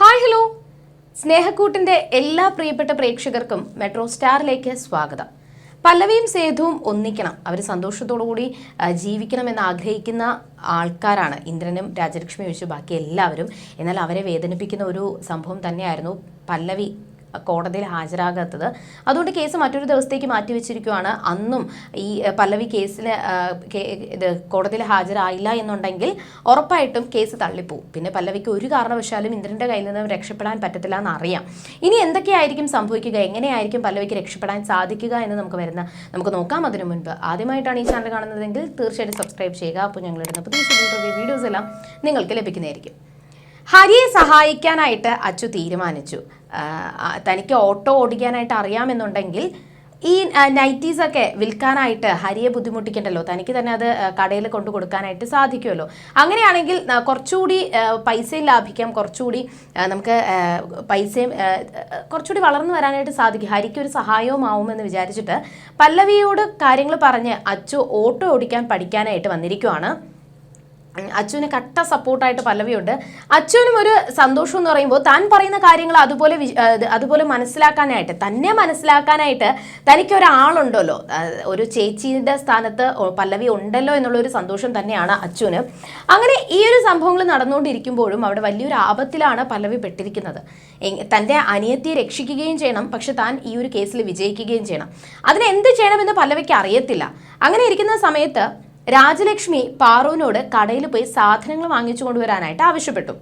Hi hello. സ്നേഹക്കൂട്ടിന്റെ എല്ലാ പ്രിയപ്പെട്ട പ്രേക്ഷകർക്കും മെട്രോ സ്റ്റാറിലേക്ക് സ്വാഗതം. പല്ലവിയും സേതുവും ഒന്നിക്കണം. അവർ കൂടി ജീവിക്കണം ജീവിക്കണമെന്ന് ആഗ്രഹിക്കുന്ന ആൾക്കാരാണ് ഇന്ദ്രനും രാജലക്ഷ്മിയും ഒഴിച്ച് ബാക്കി എല്ലാവരും. എന്നാൽ അവരെ വേദനിപ്പിക്കുന്ന ഒരു സംഭവം തന്നെയായിരുന്നു പല്ലവി കോടതിയിൽ ഹാജരാകാത്തത്. അതുകൊണ്ട് കേസ് മറ്റൊരു ദിവസത്തേക്ക് മാറ്റിവെച്ചിരിക്കുകയാണ് അന്നും ഈ പല്ലവി കേസിൽ ഇത് കോടതിയിൽ ഹാജരായില്ല എന്നുണ്ടെങ്കിൽ ഉറപ്പായിട്ടും കേസ് തള്ളിപ്പോവും. പിന്നെ പല്ലവിക്ക് ഒരു കാരണവശാലും ഇന്ദ്രന്റെ കയ്യിൽ നിന്നും രക്ഷപ്പെടാൻ പറ്റത്തില്ല എന്നറിയാം. ഇനി എന്തൊക്കെയായിരിക്കും സംഭവിക്കുക? എങ്ങനെയായിരിക്കും പല്ലവിക്ക് രക്ഷപ്പെടാൻ സാധിക്കുക എന്ന് നമുക്ക് വരുന്ന നമുക്ക് നോക്കാം അതിനു മുൻപ്. ആദ്യമായിട്ടാണ് ഈ ചാനൽ കാണുന്നതെങ്കിൽ തീർച്ചയായിട്ടും സബ്സ്ക്രൈബ് ചെയ്യുക. അപ്പോൾ ഞങ്ങളിടുന്ന പുതിയ വീഡിയോസ് എല്ലാം നിങ്ങൾക്ക് ലഭിക്കുന്നതായിരിക്കും. ഹരിയെ സഹായിക്കാനായിട്ട് അച്ചു തീരുമാനിച്ചു. തനിക്ക് ഓട്ടോ ഓടിക്കാനായിട്ട് അറിയാമെന്നുണ്ടെങ്കിൽ ഈ നൈറ്റീസ് ഒക്കെ വിൽക്കാനായിട്ട് ഹരിയെ ബുദ്ധിമുട്ടിക്കണ്ടല്ലോ? തനിക്ക് തന്നെ അത് കടയിൽ കൊണ്ടു കൊടുക്കാനായിട്ട് സാധിക്കുമല്ലോ? അങ്ങനെയാണെങ്കിൽ കുറച്ചുകൂടി പൈസയും ലാഭിക്കാം. കുറച്ചുകൂടി നമുക്ക് പൈസയും കുറച്ചുകൂടി വളർന്നു വരാനായിട്ട് സാധിക്കും. ഹരിക്ക് ഒരു സഹായവും ആവുമെന്ന് വിചാരിച്ചിട്ട് പല്ലവിയോട് കാര്യങ്ങൾ പറഞ്ഞ് അച്ചു ഓട്ടോ ഓടിക്കാൻ പഠിക്കാനായിട്ട് വന്നിരിക്കുവാണ്. അച്ചുവിന് കട്ട സപ്പോർട്ടായിട്ട് പല്ലവിയുണ്ട്. അച്ചുവിനും ഒരു സന്തോഷം എന്ന് പറയുമ്പോൾ താൻ പറയുന്ന കാര്യങ്ങൾ അതുപോലെ അതുപോലെ മനസ്സിലാക്കാനായിട്ട് തന്നെ മനസ്സിലാക്കാനായിട്ട് തനിക്ക് ഒരാളുണ്ടല്ലോ ഒരു ചേച്ചിയുടെ സ്ഥാനത്ത് പല്ലവി ഉണ്ടല്ലോ എന്നുള്ള ഒരു സന്തോഷം തന്നെയാണ് അച്ചുവിന് അങ്ങനെ ഈ ഒരു സംഭവങ്ങൾ നടന്നുകൊണ്ടിരിക്കുമ്പോഴും അവിടെ വലിയൊരു ആപത്തിലാണ് പല്ലവി പെട്ടിരിക്കുന്നത്. തന്റെ അനിയത്തിയെ രക്ഷിക്കുകയും ചെയ്യണം പക്ഷെ താൻ ഈ ഒരു കേസിൽ വിജയിക്കുകയും ചെയ്യണം. അതിനെന്ത് ചെയ്യണമെന്ന് പല്ലവിക്ക് അറിയത്തില്ല. അങ്ങനെ ഇരിക്കുന്ന സമയത്ത് രാജലക്ഷ്മി പാറുവിനോട് കടയിൽ പോയി സാധനങ്ങൾ വാങ്ങിച്ചു കൊണ്ടുവരാനായിട്ട് ആവശ്യപ്പെട്ടു.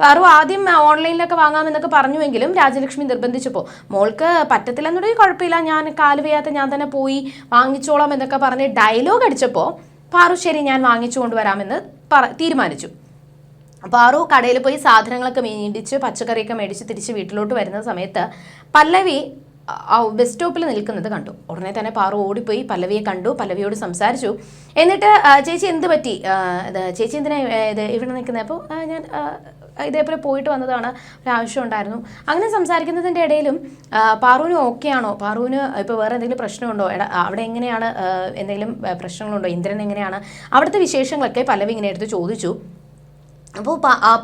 പാറു ആദ്യം ഓൺലൈനിലൊക്കെ വാങ്ങാമെന്നൊക്കെ പറഞ്ഞുവെങ്കിലും രാജലക്ഷ്മി നിർബന്ധിച്ചപ്പോൾ മോൾക്ക് പറ്റത്തില്ലെന്നുണ്ടെങ്കിൽ കുഴപ്പമില്ല ഞാൻ കാൽ വയ്യാത്ത ഞാൻ തന്നെ പോയി വാങ്ങിച്ചോളാം എന്നൊക്കെ പറഞ്ഞ് ഡയലോഗ് അടിച്ചപ്പോൾ പാറു ശരി ഞാൻ വാങ്ങിച്ചു കൊണ്ടുവരാമെന്ന് പറ തീരുമാനിച്ചു. പാറു കടയിൽ പോയി സാധനങ്ങളൊക്കെ മേടിച്ച് പച്ചക്കറിയൊക്കെ മേടിച്ച് തിരിച്ച് വീട്ടിലോട്ട് വരുന്ന സമയത്ത് പല്ലവി ബസ് സ്റ്റോപ്പിൽ നിൽക്കുന്നത് കണ്ടു. ഉടനെ തന്നെ പാറു ഓടിപ്പോയി പല്ലവിയെ കണ്ടു പല്ലവിയോട് സംസാരിച്ചു. എന്നിട്ട് ചേച്ചി എന്ത് പറ്റി? ചേച്ചി എന്തിനാ ഇത് ഇവിടെ നിൽക്കുന്നത് അപ്പോൾ ഞാൻ ഇതേപോലെ പോയിട്ട് വന്നതാണ്. ഒരു ആവശ്യം ഉണ്ടായിരുന്നു. അങ്ങനെ സംസാരിക്കുന്നതിന്റെ ഇടയിലും ആ, പാറുവിന് ഓക്കെ ആണോ? പാറുവിന് ഇപ്പോൾ വേറെ എന്തെങ്കിലും പ്രശ്നമുണ്ടോ? അവിടെ എങ്ങനെയാണ് എന്തെങ്കിലും പ്രശ്നങ്ങളുണ്ടോ? ഇന്ദ്രൻ എങ്ങനെയാണ്? അവിടുത്തെ വിശേഷങ്ങളൊക്കെ പല്ലവി ഇങ്ങനെ എടുത്ത് ചോദിച്ചു. അപ്പോൾ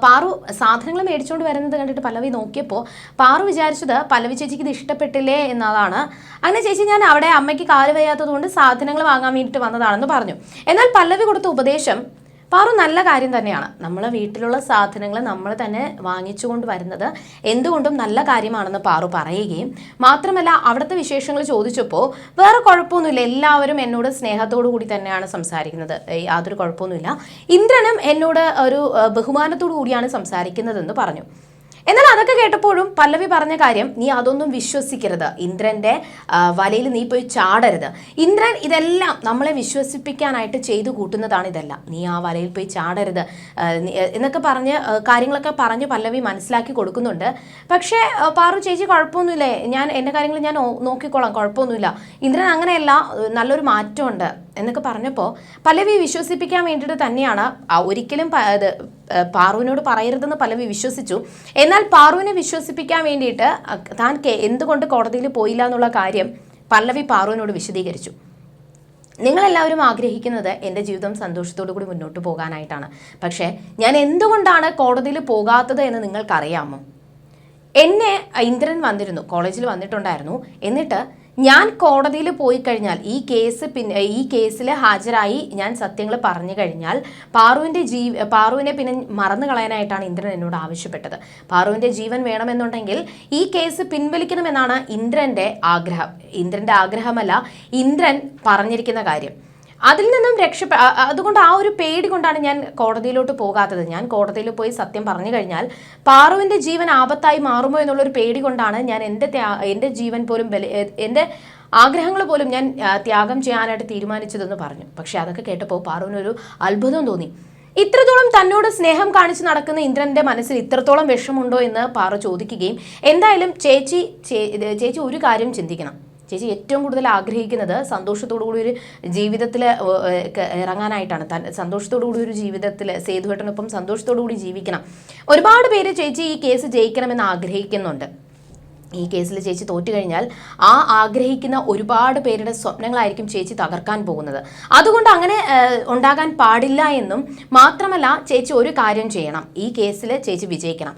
പാറു സാധനങ്ങൾ മേടിച്ചുകൊണ്ട് വരുന്നത് കണ്ടിട്ട് പല്ലവി നോക്കിയപ്പോൾ പാറു വിചാരിച്ചത് പല്ലവി ചേച്ചിക്ക് ഇത് ഇഷ്ടപ്പെട്ടില്ലേ എന്നതാണ്. അങ്ങനെ ചേച്ചി ഞാൻ അവിടെ അമ്മയ്ക്ക് കാൽ വയ്യാത്തത് കൊണ്ട് സാധനങ്ങൾ വാങ്ങാൻ വേണ്ടിയിട്ട് വന്നതാണെന്ന് പറഞ്ഞു. എന്നാൽ പല്ലവി കൊടുത്ത ഉപദേശം പാറു നല്ല കാര്യം തന്നെയാണ്. നമ്മളെ വീട്ടിലുള്ള സാധനങ്ങൾ നമ്മൾ തന്നെ വാങ്ങിച്ചുകൊണ്ട് വരുന്നത് എന്തുകൊണ്ടും നല്ല കാര്യമാണെന്ന് പാറു പറയുകയും മാത്രമല്ല അവിടുത്തെ വിശേഷങ്ങൾ ചോദിച്ചപ്പോൾ വേറെ കുഴപ്പമൊന്നുമില്ല. എല്ലാവരും എന്നോട് സ്നേഹത്തോടു കൂടി തന്നെയാണ് സംസാരിക്കുന്നത്. യാതൊരു കുഴപ്പമൊന്നുമില്ല. ഇന്ദ്രനും എന്നോട് ഒരു ബഹുമാനത്തോടു കൂടിയാണ് സംസാരിക്കുന്നതെന്ന് പറഞ്ഞു. എന്നാൽ അതൊക്കെ കേട്ടപ്പോഴും പല്ലവി പറഞ്ഞ കാര്യം നീ അതൊന്നും വിശ്വസിക്കരുത്. ഇന്ദ്രന്റെ വലയിൽ നീ പോയി ചാടരുത്. ഇന്ദ്രൻ ഇതെല്ലാം നമ്മളെ വിശ്വസിപ്പിക്കാനായിട്ട് ചെയ്തു കൂട്ടുന്നതാണ് ഇതെല്ലാം. നീ ആ വലയിൽ പോയി ചാടരുത്. എന്നൊക്കെ പറഞ്ഞ് കാര്യങ്ങളൊക്കെ പറഞ്ഞ് പല്ലവി മനസ്സിലാക്കി കൊടുക്കുന്നുണ്ട്. പക്ഷേ പാറു ചേച്ചി കുഴപ്പമൊന്നുമില്ലേ? ഞാൻ എന്റെ കാര്യങ്ങൾ ഞാൻ നോക്കിക്കോളാം. കുഴപ്പമൊന്നുമില്ല. ഇന്ദ്രൻ അങ്ങനെയല്ല നല്ലൊരു മാറ്റമുണ്ട്. എന്നൊക്കെ പറഞ്ഞപ്പോൾ പലവി വിശ്വസിപ്പിക്കാൻ വേണ്ടിയിട്ട് തന്നെയാണ് ഒരിക്കലും ഇത് പാറുവിനോട് പറയരുതെന്ന് പലവി വിശ്വസിച്ചു. എന്നാൽ പാറുവിനെ വിശ്വസിപ്പിക്കാൻ വേണ്ടിയിട്ട് താൻ എന്തുകൊണ്ട് കോടതിയിൽ പോയില്ല എന്നുള്ള കാര്യം പല്ലവി പാറുവിനോട് വിശദീകരിച്ചു. നിങ്ങളെല്ലാവരും ആഗ്രഹിക്കുന്നത് എന്റെ ജീവിതം സന്തോഷത്തോടു കൂടി മുന്നോട്ട് പോകാനായിട്ടാണ്. പക്ഷേ ഞാൻ എന്തുകൊണ്ടാണ് കോടതിയിൽ പോകാത്തത് എന്ന് നിങ്ങൾക്കറിയാമോ? എന്നെ ഇന്ദ്രൻ വന്നിരുന്നു കോളേജിൽ വന്നിട്ടുണ്ടായിരുന്നു. എന്നിട്ട് ഞാൻ കോടതിയിൽ പോയി കഴിഞ്ഞാൽ ഈ കേസ് പിന്നെ ഈ കേസിൽ ഹാജരായി ഞാൻ സത്യങ്ങൾ പറഞ്ഞു കഴിഞ്ഞാൽ പാറുവിന്റെ ജീവ പാറുവിനെ പിന്നെ മറന്നു കളയാനായിട്ടാണ് ഇന്ദ്രൻ എന്നോട് ആവശ്യപ്പെട്ടത്. പാറുവിന്റെ ജീവൻ വേണമെന്നുണ്ടെങ്കിൽ ഈ കേസ് പിൻവലിക്കണമെന്നാണ് ഇന്ദ്രന്റെ ആഗ്രഹം. ഇന്ദ്രന്റെ ആഗ്രഹമല്ല ഇന്ദ്രൻ പറഞ്ഞിരിക്കുന്ന കാര്യം. അതിൽ നിന്നും രക്ഷപ്പെ അതുകൊണ്ട് ആ ഒരു പേടി കൊണ്ടാണ് ഞാൻ കോടതിയിലോട്ട് പോകാത്തത്. ഞാൻ കോടതിയിൽ പോയി സത്യം പറഞ്ഞു കഴിഞ്ഞാൽ പാറുവിന്റെ ജീവൻ ആപത്തായി മാറുമോ എന്നുള്ളൊരു പേടി കൊണ്ടാണ് ഞാൻ എന്റെ എന്റെ ജീവൻ പോലും ബലി എന്റെ ആഗ്രഹങ്ങൾ പോലും ഞാൻ ത്യാഗം ചെയ്യാനായിട്ട് തീരുമാനിച്ചതെന്ന് പറഞ്ഞു. പക്ഷെ അതൊക്കെ കേട്ടപ്പോൾ പാറുവിനൊരു അത്ഭുതം തോന്നി. ഇത്രത്തോളം തന്നോട് സ്നേഹം കാണിച്ച് നടക്കുന്ന ഇന്ദ്രന്റെ മനസ്സിൽ ഇത്രത്തോളം വിഷമുണ്ടോ എന്ന് പാറു ചോദിക്കുകയും എന്തായാലും ചേച്ചി ചേച്ചി ഒരു കാര്യം ചിന്തിക്കണം. ചേച്ചി ഏറ്റവും കൂടുതൽ ആഗ്രഹിക്കുന്നത് സന്തോഷത്തോടു കൂടി ഒരു ജീവിതത്തിൽ ഇറങ്ങാനായിട്ടാണ്. താൻ സന്തോഷത്തോടു കൂടി ഒരു ജീവിതത്തിൽ സേതുവേട്ടനൊപ്പം സന്തോഷത്തോടു കൂടി ജീവിക്കണം. ഒരുപാട് പേര് ചേച്ചി ഈ കേസ് ജയിക്കണമെന്ന് ആഗ്രഹിക്കുന്നുണ്ട്. ഈ കേസിൽ ചേച്ചി തോറ്റു കഴിഞ്ഞാൽ ആ ആഗ്രഹിക്കുന്ന ഒരുപാട് പേരുടെ സ്വപ്നങ്ങളായിരിക്കും ചേച്ചി തകർക്കാൻ പോകുന്നത്. അതുകൊണ്ട് അങ്ങനെ ഉണ്ടാകാൻ പാടില്ല എന്നും മാത്രമല്ല ചേച്ചി ഒരു കാര്യം ചെയ്യണം. ഈ കേസിൽ ചേച്ചി വിജയിക്കണം.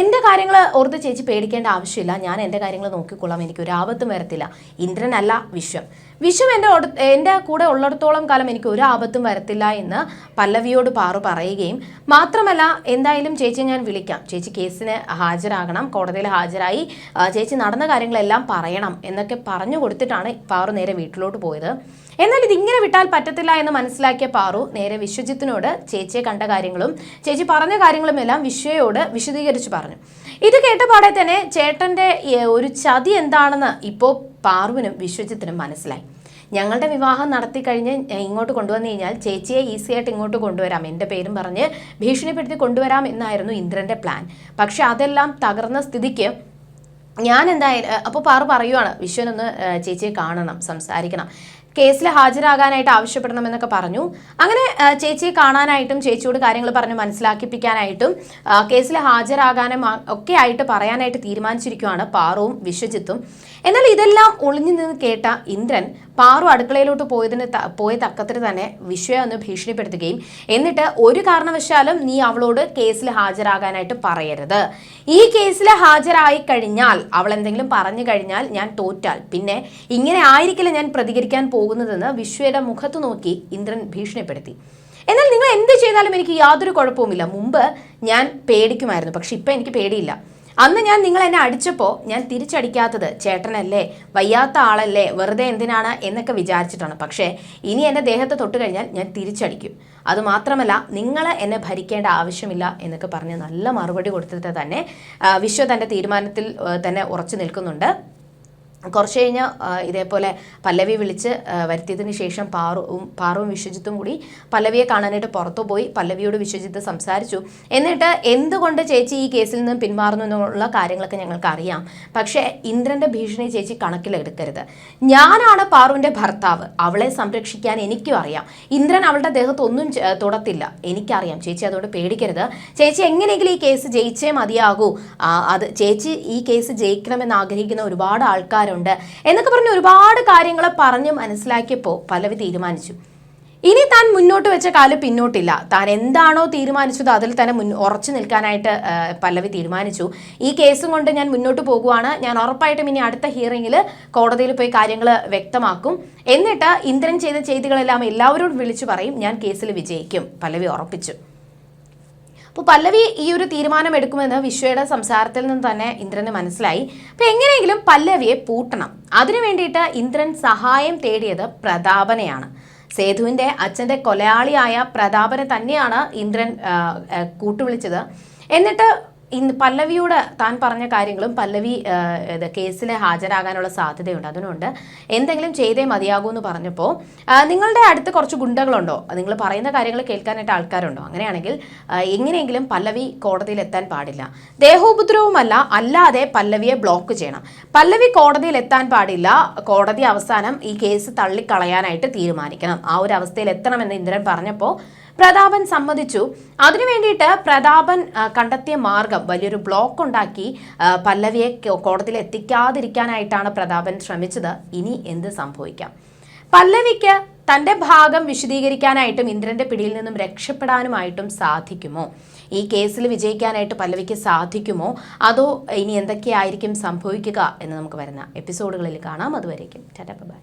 എന്റെ കാര്യങ്ങൾ ഓർത്ത് ചേച്ചി പേടിക്കേണ്ട ആവശ്യമില്ല. ഞാൻ എന്റെ കാര്യങ്ങൾ നോക്കിക്കൊള്ളാം. എനിക്ക് ഒരു ആപത്തും വരത്തില്ല. ഇന്ദ്രനല്ല വിശ്വം. വിശ്വം എന്റെ എന്റെ കൂടെ ഉള്ളിടത്തോളം കാലം എനിക്ക് ഒരു ആപത്തും വരത്തില്ല എന്ന് പല്ലവിയോട് പാറു പറയുകയും മാത്രമല്ല എന്തായാലും ചേച്ചി ഞാൻ വിളിക്കാം. ചേച്ചി കേസിന് ഹാജരാകണം കോടതിയിൽ ഹാജരായി ചേച്ചി നടന്ന കാര്യങ്ങളെല്ലാം പറയണം എന്നൊക്കെ പറഞ്ഞു കൊടുത്തിട്ടാണ് പാറു നേരെ വീട്ടിലോട്ട് പോയത്. എന്നാൽ ഇതിങ്ങനെ വിട്ടാൽ പറ്റത്തില്ല എന്ന് മനസ്സിലാക്കിയ പാറു നേരെ വിശ്വജിത്തിനോട് ചേച്ചിയെ കണ്ട കാര്യങ്ങളും ചേച്ചി പറഞ്ഞ കാര്യങ്ങളും എല്ലാം വിശ്വയോട് വിശദീകരിച്ചു പറഞ്ഞു. ഇത് കേട്ട പാടെ തന്നെ ചേട്ടന്റെ ഒരു ചതി എന്താണെന്ന് ഇപ്പോൾ പാർവിനും വിശ്വജിത്തിനും മനസ്സിലായി. ഞങ്ങളുടെ വിവാഹം നടത്തി കഴിഞ്ഞ് ഇങ്ങോട്ട് കൊണ്ടുവന്നു കഴിഞ്ഞാൽ ചേച്ചിയെ ഈസി ആയിട്ട് ഇങ്ങോട്ട് കൊണ്ടുവരാം. എന്റെ പേരും പറഞ്ഞ് ഭീഷണിപ്പെടുത്തി കൊണ്ടുവരാം എന്നായിരുന്നു ഇന്ദ്രന്റെ പ്ലാൻ. പക്ഷെ അതെല്ലാം തകർന്ന സ്ഥിതിക്ക് ഞാൻ എന്തായാലും അപ്പോൾ പാറു പറയുവാണ് വിശ്വനൊന്ന് ചേച്ചിയെ കാണണം സംസാരിക്കണം. കേസിൽ ഹാജരാകാനായിട്ട് ആവശ്യപ്പെടണമെന്നൊക്കെ പറഞ്ഞു. അങ്ങനെ ചേച്ചിയെ കാണാനായിട്ടും ചേച്ചിയോട് കാര്യങ്ങൾ പറഞ്ഞ് മനസ്സിലാക്കിപ്പിക്കാനായിട്ടും കേസിൽ ഹാജരാകാനും ഒക്കെ ആയിട്ട് പറയാനായിട്ട് തീരുമാനിച്ചിരിക്കുവാണ് പാറുവും വിശ്വജിത്തും. എന്നാൽ ഇതെല്ലാം ഒളിഞ്ഞു നിന്ന് കേട്ട ഇന്ദ്രൻ പാറു അടുക്കളയിലോട്ട് പോയതിന് പോയ തക്കത്തിന് തന്നെ വിശ്വയെ ഒന്ന് ഭീഷണിപ്പെടുത്തുകയും എന്നിട്ട് ഒരു കാരണവശാലും നീ അവളോട് കേസിൽ ഹാജരാകാനായിട്ട് പറയരുത്. ഈ കേസിൽ ഹാജരായി കഴിഞ്ഞാൽ അവൾ എന്തെങ്കിലും പറഞ്ഞു കഴിഞ്ഞാൽ ഞാൻ തോറ്റാൽ പിന്നെ ഇങ്ങനെ ആയിരിക്കില്ല ഞാൻ പ്രതികരിക്കാൻ പോകുന്നതെന്ന് വിശ്വയുടെ മുഖത്ത് നോക്കി ഇന്ദ്രൻ ഭീഷണിപ്പെടുത്തി. എന്നാൽ നിങ്ങൾ എന്ത് ചെയ്താലും എനിക്ക് യാതൊരു കുഴപ്പവുമില്ല. മുമ്പ് ഞാൻ പേടിക്കുമായിരുന്നു പക്ഷെ ഇപ്പം എനിക്ക് പേടിയില്ല. അന്ന് ഞാൻ നിങ്ങൾ എന്നെ അടിച്ചപ്പോൾ ഞാൻ തിരിച്ചടിക്കാത്തത് ചേട്ടനല്ലേ വയ്യാത്ത ആളല്ലേ വെറുതെ എന്തിനാണ് എന്നൊക്കെ വിചാരിച്ചിട്ടാണ്. പക്ഷേ ഇനി എന്റെ ദേഹത്ത് തൊട്ട് കഴിഞ്ഞാൽ ഞാൻ തിരിച്ചടിക്കും. അതുമാത്രമല്ല നിങ്ങൾ എന്നെ ഭരിക്കേണ്ട ആവശ്യമില്ല എന്നൊക്കെ പറഞ്ഞ് നല്ല മറുപടി കൊടുത്തിട്ട് തന്നെ വിശ്വ തന്റെ തീരുമാനത്തിൽ തന്നെ ഉറച്ചു നിൽക്കുന്നുണ്ട്. കുറച്ച് കഴിഞ്ഞ് ഇതേപോലെ പല്ലവി വിളിച്ച് വരുത്തിയതിന് ശേഷം പാറുവും പാറുവും വിശ്വജിത്തും കൂടി പല്ലവിയെ കാണാനായിട്ട് പുറത്തു പോയി. പല്ലവിയോട് വിശ്വജിത്ത് സംസാരിച്ചു. എന്നിട്ട് എന്തുകൊണ്ട് ചേച്ചി ഈ കേസിൽ നിന്ന് പിന്മാറുന്നു എന്നുള്ള കാര്യങ്ങളൊക്കെ ഞങ്ങൾക്ക് അറിയാം. പക്ഷേ ഇന്ദ്രന്റെ ഭീഷണി ചേച്ചി കണക്കിലെടുക്കരുത് ഞാനാണ് പാറുവിന്റെ ഭർത്താവ്. അവളെ സംരക്ഷിക്കാൻ എനിക്കും അറിയാം. ഇന്ദ്രൻ അവളുടെ ദേഹത്തൊന്നും ചെ- എനിക്കറിയാം. ചേച്ചി അതുകൊണ്ട് പേടിക്കരുത്. ചേച്ചി എങ്ങനെയെങ്കിലും ഈ കേസ് ജയിച്ചേ മതിയാകൂ. അത് ചേച്ചി ഈ കേസ് ജയിക്കണമെന്ന് ആഗ്രഹിക്കുന്ന ഒരുപാട് ആൾക്കാരുണ്ട് എന്നൊക്കെ പറഞ്ഞ് ഒരുപാട് കാര്യങ്ങൾ പറഞ്ഞ് മനസ്സിലാക്കിയപ്പോൾ പലവി തീരുമാനിച്ചു. ഇനി താൻ മുന്നോട്ട് വെച്ച കാൽ പിന്നോട്ടില്ല. താൻ എന്താണോ തീരുമാനിച്ചത് അതിൽ തന്നെ മുൻ ഉറച്ചു നിൽക്കാനായിട്ട് പല്ലവി തീരുമാനിച്ചു. ഈ കേസും കൊണ്ട് ഞാൻ മുന്നോട്ട് പോകുവാണ്. ഞാൻ ഉറപ്പായിട്ടും ഇനി അടുത്ത ഹിയറിംഗിൽ കോടതിയിൽ പോയി കാര്യങ്ങൾ വ്യക്തമാക്കും. എന്നിട്ട് ഇന്ദ്രൻ ചെയ്ത ചെയ്തികളെല്ലാം എല്ലാവരോടും വിളിച്ചു പറയും. ഞാൻ കേസിൽ വിജയിക്കും. പല്ലവി ഉറപ്പിച്ചു. അപ്പോൾ പല്ലവി ഈ ഒരു തീരുമാനം എടുക്കുമെന്ന് വിശ്വയുടെ സംസാരത്തിൽ നിന്ന് തന്നെ ഇന്ദ്രന് മനസ്സിലായി. അപ്പൊ എങ്ങനെയെങ്കിലും പല്ലവിയെ പൂട്ടണം. അതിനു വേണ്ടിയിട്ട് ഇന്ദ്രൻ സഹായം തേടിയത് പ്രതാപനെയാണ്. സേതുവിന്റെ അച്ഛന്റെ കൊലയാളിയായ പ്രതാപനെ തന്നെയാണ് ഇന്ദ്രൻ കൂട്ടുവിളിച്ചത്. എന്നിട്ട് ഇന്ന് പല്ലവിയോട് താൻ പറഞ്ഞ കാര്യങ്ങളും പല്ലവി കേസിൽ ഹാജരാകാനുള്ള സാധ്യതയുണ്ട്. അതിനുണ്ട്. എന്തെങ്കിലും ചെയ്തേ മതിയാകൂ എന്ന് പറഞ്ഞപ്പോൾ നിങ്ങളുടെ അടുത്ത് കുറച്ച് ഗുണ്ടകളുണ്ടോ? നിങ്ങൾ പറയുന്ന കാര്യങ്ങൾ കേൾക്കാനായിട്ട് ആൾക്കാരുണ്ടോ? അങ്ങനെയാണെങ്കിൽ എങ്ങനെയെങ്കിലും പല്ലവി കോടതിയിൽ എത്താൻ പാടില്ല. ദേഹോപദ്രവമല്ല അല്ലാതെ പല്ലവിയെ ബ്ലോക്ക് ചെയ്യണം. പല്ലവി കോടതിയിൽ എത്താൻ പാടില്ല കോടതി അവസാനം ഈ കേസ് തള്ളിക്കളയാനായിട്ട് തീരുമാനിക്കണം. ആ ഒരു അവസ്ഥയിൽ എത്തണമെന്ന് ഇന്ദ്രൻ പറഞ്ഞപ്പോൾ പ്രതാപൻ സമ്മതിച്ചു. അതിനു വേണ്ടിയിട്ട് പ്രതാപൻ കണ്ടെത്തിയ മാർഗം വലിയൊരു ബ്ലോക്ക് ഉണ്ടാക്കി പല്ലവിയെ കോടതിയിൽ എത്തിക്കാതിരിക്കാനായിട്ടാണ് പ്രതാപൻ ശ്രമിച്ചത്. ഇനി എന്ത് സംഭവിക്കാം? പല്ലവിക്ക് തന്റെ ഭാഗം വിശദീകരിക്കാനായിട്ടും ഇന്ദ്രന്റെ പിടിയിൽ നിന്നും രക്ഷപ്പെടാനുമായിട്ടും സാധിക്കുമോ? ഈ കേസിൽ വിജയിക്കാനായിട്ട് പല്ലവിക്ക് സാധിക്കുമോ? അതോ ഇനി എന്തൊക്കെയായിരിക്കും സംഭവിക്കുക എന്ന് നമുക്ക് വരുന്ന എപ്പിസോഡുകളിൽ കാണാം. അതുവരേക്കും. Tata bye.